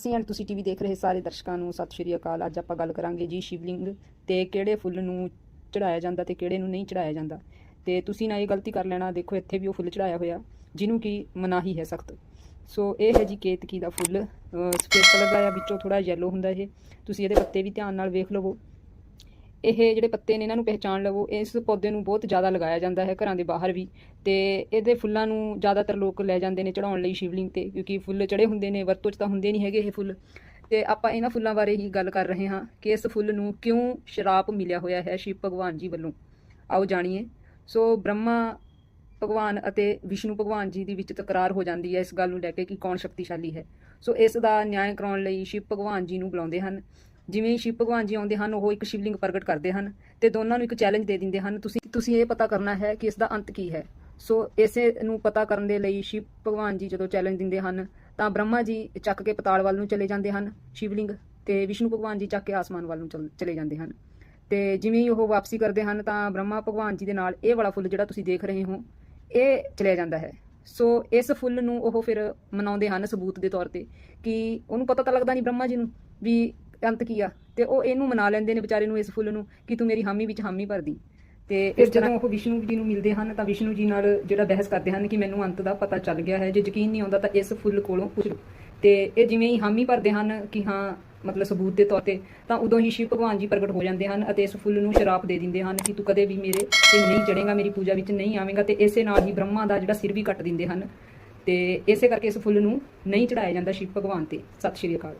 ਅਸੀਂ ਐਂਡ ਤੁਸੀਂ ਟੀਵੀ ਦੇਖ ਰਹੇ ਸਾਰੇ ਦਰਸ਼ਕਾਂ ਨੂੰ, ਸਤਿ ਸ਼੍ਰੀ ਅਕਾਲ। ਅੱਜ ਆਪਾਂ ਗੱਲ ਕਰਾਂਗੇ ਜੀ ਸ਼ਿਵਲਿੰਗ ਤੇ ਕਿਹੜੇ ਫੁੱਲ ਨੂੰ ਚੜਾਇਆ ਜਾਂਦਾ ਤੇ ਕਿਹੜੇ ਨੂੰ ਨਹੀਂ ਚੜਾਇਆ ਜਾਂਦਾ। ਤੇ ਤੁਸੀਂ ਨਾ ਇਹ ਗਲਤੀ ਕਰ ਲੈਣਾ, ਦੇਖੋ ਇੱਥੇ ਵੀ ਉਹ ਫੁੱਲ ਚੜਾਇਆ ਹੋਇਆ, ਜਿਹਨੂੰ ਕਿ ਮਨਾਹੀ ਹੈ ਸਖਤ। ਸੋ ਇਹ ਹੈ ਜੀ ਕੇਤਕੀ ਦਾ ਫੁੱਲ, ਅਹ ਸਫੇਦ ਕਲਰ ਦਾ ਆ ਵਿੱਚੋਂ ਥੋੜਾ ਯੈਲੋ ਹੁੰਦਾ ਇਹ। ਤੁਸੀਂ ਇਹਦੇ ਪੱਤੇ ਵੀ ਧਿਆਨ ਨਾਲ ਵੇਖ ਲਵੋ। ਇਹ ਜਿਹੜੇ ਪੱਤੇ ਨੇ ਇਹਨਾਂ ਨੂੰ ਪਹਿਚਾਣ ਲਵੋ, ਇਸ ਪੌਦੇ ਨੂੰ ਬਹੁਤ ਜ਼ਿਆਦਾ ਲਗਾਇਆ ਜਾਂਦਾ ਹੈ ਘਰਾਂ ਦੇ ਬਾਹਰ ਵੀ ਤੇ ਇਹਦੇ ਫੁੱਲਾਂ ਨੂੰ ਜ਼ਿਆਦਾਤਰ ਲੋਕ ਲੈ ਜਾਂਦੇ ਨੇ ਚੜਾਉਣ ਲਈ ਸ਼ਿਵਲਿੰਗ ਤੇ, ਕਿਉਂਕਿ ਫੁੱਲ ਚੜੇ ਹੁੰਦੇ ਨੇ, ਵਰਤੋਂ 'ਚ ਤਾਂ ਹੁੰਦੇ ਨਹੀਂ ਹੈਗੇ ਇਹ ਫੁੱਲ। ਤੇ ਆਪਾਂ ਇਹਨਾਂ ਫੁੱਲਾਂ ਬਾਰੇ ਹੀ ਗੱਲ ਕਰ ਰਹੇ ਹਾਂ ਕਿ ਇਸ ਫੁੱਲ ਨੂੰ ਕਿਉਂ ਸ਼ਰਾਪ ਮਿਲਿਆ ਹੋਇਆ ਹੈ ਸ਼ਿਵ ਭਗਵਾਨ ਜੀ ਵੱਲੋਂ। ਆਓ ਜਾਣੀਏ। ਸੋ ਬ੍ਰਹਮਾ ਭਗਵਾਨ ਅਤੇ ਵਿਸ਼ਨੂੰ ਭਗਵਾਨ ਜੀ ਦੀ ਵਿੱਚ ਤਕਰਾਰ ਹੋ ਜਾਂਦੀ ਹੈ ਇਸ ਗੱਲ ਨੂੰ ਲੈ ਕੇ ਕਿ ਕੌਣ ਸ਼ਕਤੀਸ਼ਾਲੀ ਹੈ। ਸੋ ਇਸ ਦਾ ਨਿਆਂ ਕਰਾਉਣ ਲਈ ਸ਼ਿਵ ਭਗਵਾਨ ਜੀ ਨੂੰ ਬੁਲਾਉਂਦੇ ਹਨ। ਜਿਵੇਂ ਹੀ ਸ਼ਿਵ ਭਗਵਾਨ ਜੀ ਆਉਂਦੇ ਹਨ, ਉਹ ਇੱਕ ਸ਼ਿਵਲਿੰਗ ਪ੍ਰਗਟ ਕਰਦੇ ਹਨ ਤੇ ਦੋਨਾਂ ਨੂੰ ਇੱਕ ਚੈਲੰਜ ਦੇ ਦਿੰਦੇ ਹਨ। ਤੁਸੀਂ ਤੁਸੀਂ ਇਹ ਪਤਾ ਕਰਨਾ ਹੈ ਕਿ ਇਸ ਦਾ ਅੰਤ ਕੀ ਹੈ। ਸੋ ਇਸੇ ਨੂੰ ਪਤਾ ਕਰਨ ਦੇ ਲਈ ਸ਼ਿਵ ਭਗਵਾਨ ਜੀ ਜਦੋਂ ਚੈਲੰਜ ਦਿੰਦੇ ਹਨ, ਤਾਂ ਬ੍ਰਹਮਾ ਜੀ ਚੱਕ ਕੇ ਪਤਾਲ ਵੱਲ ਨੂੰ ਚਲੇ ਜਾਂਦੇ ਹਨ, ਸ਼ਿਵਲਿੰਗ ਤੇ ਵਿਸ਼ਨੂੰ ਭਗਵਾਨ ਜੀ ਚੱਕ ਕੇ ਆਸਮਾਨ ਵੱਲ ਨੂੰ ਚਲ- ਚਲੇ ਜਾਂਦੇ ਹਨ। ਤੇ ਜਿਵੇਂ ਹੀ ਉਹ ਵਾਪਸੀ ਕਰਦੇ ਹਨ, ਤਾਂ ਬ੍ਰਹਮਾ ਭਗਵਾਨ ਜੀ ਦੇ ਨਾਲ ਇਹ ਵਾਲਾ ਫੁੱਲ ਜਿਹੜਾ ਤੁਸੀਂ ਦੇਖ ਰਹੇ ਹੋ, ਇਹ ਚਲਿਆ ਜਾਂਦਾ ਹੈ। ਸੋ ਇਸ ਫੁੱਲ ਨੂੰ ਉਹ ਫਿਰ ਮਨਾਉਂਦੇ ਹਨ ਸਬੂਤ ਦੇ ਤੌਰ ਤੇ ਕਿ ਉਹਨੂੰ ਪਤਾ ਤਾਂ ਲੱਗਦਾ ਨਹੀਂ ਬ੍ਰਹਮਾ ਜੀ ਨੂੰ ਵੀ ਅੰਤ ਕੀ ਆ? ਤੇ ਉਹ ਇਹਨੂੰ ਮਨਾ ਲੈਂਦੇ ਨੇ ਵਿਚਾਰੇ ਨੂੰ ਇਸ ਫੁੱਲ ਨੂੰ ਕਿ ਤੂੰ ਮੇਰੀ ਹਾਮੀ ਵਿੱਚ ਹਾਮੀ ਭਰਦੀ। ਤੇ ਇਸ ਜਦੋਂ ਉਹ ਵਿਸ਼ਨੂੰ ਜੀ ਨੂੰ ਮਿਲਦੇ ਹਨ ਤਾਂ ਵਿਸ਼ਨੂੰ ਜੀ ਨਾਲ ਜਿਹੜਾ ਬਹਿਸ ਕਰਦੇ ਹਨ ਕਿ ਮੈਨੂੰ ਅੰਤ ਦਾ ਪਤਾ ਚੱਲ ਗਿਆ ਹੈ ਜੇ ਯਕੀਨ ਨਹੀਂ ਆਉਂਦਾ ਤਾਂ ਇਸ ਫੁੱਲ ਕੋਲੋਂ ਪੁੱਛ ਲਓ। ਤੇ ਇਹ ਜਿਵੇਂ ਹੀ ਹਾਮੀ ਭਰਦੇ ਹਨ ਕਿ ਹਾਂ ਮਤਲਬ ਸਬੂਤ ਦੇ ਤੌਰ ਤੇ ਤਾਂ ਉਦੋਂ ਹੀ ਸ਼ਿਵ ਭਗਵਾਨ ਜੀ ਪ੍ਰਗਟ ਹੋ ਜਾਂਦੇ ਹਨ ਅਤੇ ਇਸ ਫੁੱਲ ਨੂੰ ਸ਼ਰਾਪ ਦੇ ਦਿੰਦੇ ਹਨ ਕਿ ਤੂੰ ਕਦੇ ਵੀ ਮੇਰੇ ਤੇ ਨਹੀਂ ਚੜੇਗਾ ਮੇਰੀ ਪੂਜਾ ਵਿੱਚ ਨਹੀਂ ਆਵੇਂਗਾ ਤੇ ਇਸੇ ਨਾਲ ਹੀ ਬ੍ਰਹਮਾ ਦਾ ਜਿਹੜਾ ਸਿਰ ਵੀ ਕੱਟ ਦਿੰਦੇ ਹਨ। ਤੇ ਇਸੇ ਕਰਕੇ ਇਸ ਫੁੱਲ ਨੂੰ ਨਹੀਂ ਚੜਾਇਆ ਜਾਂਦਾ ਸ਼ਿਵ ਭਗਵਾਨ ਤੇ। ਸਤਿ ਸ਼੍ਰੀ ਅਕਾਲ।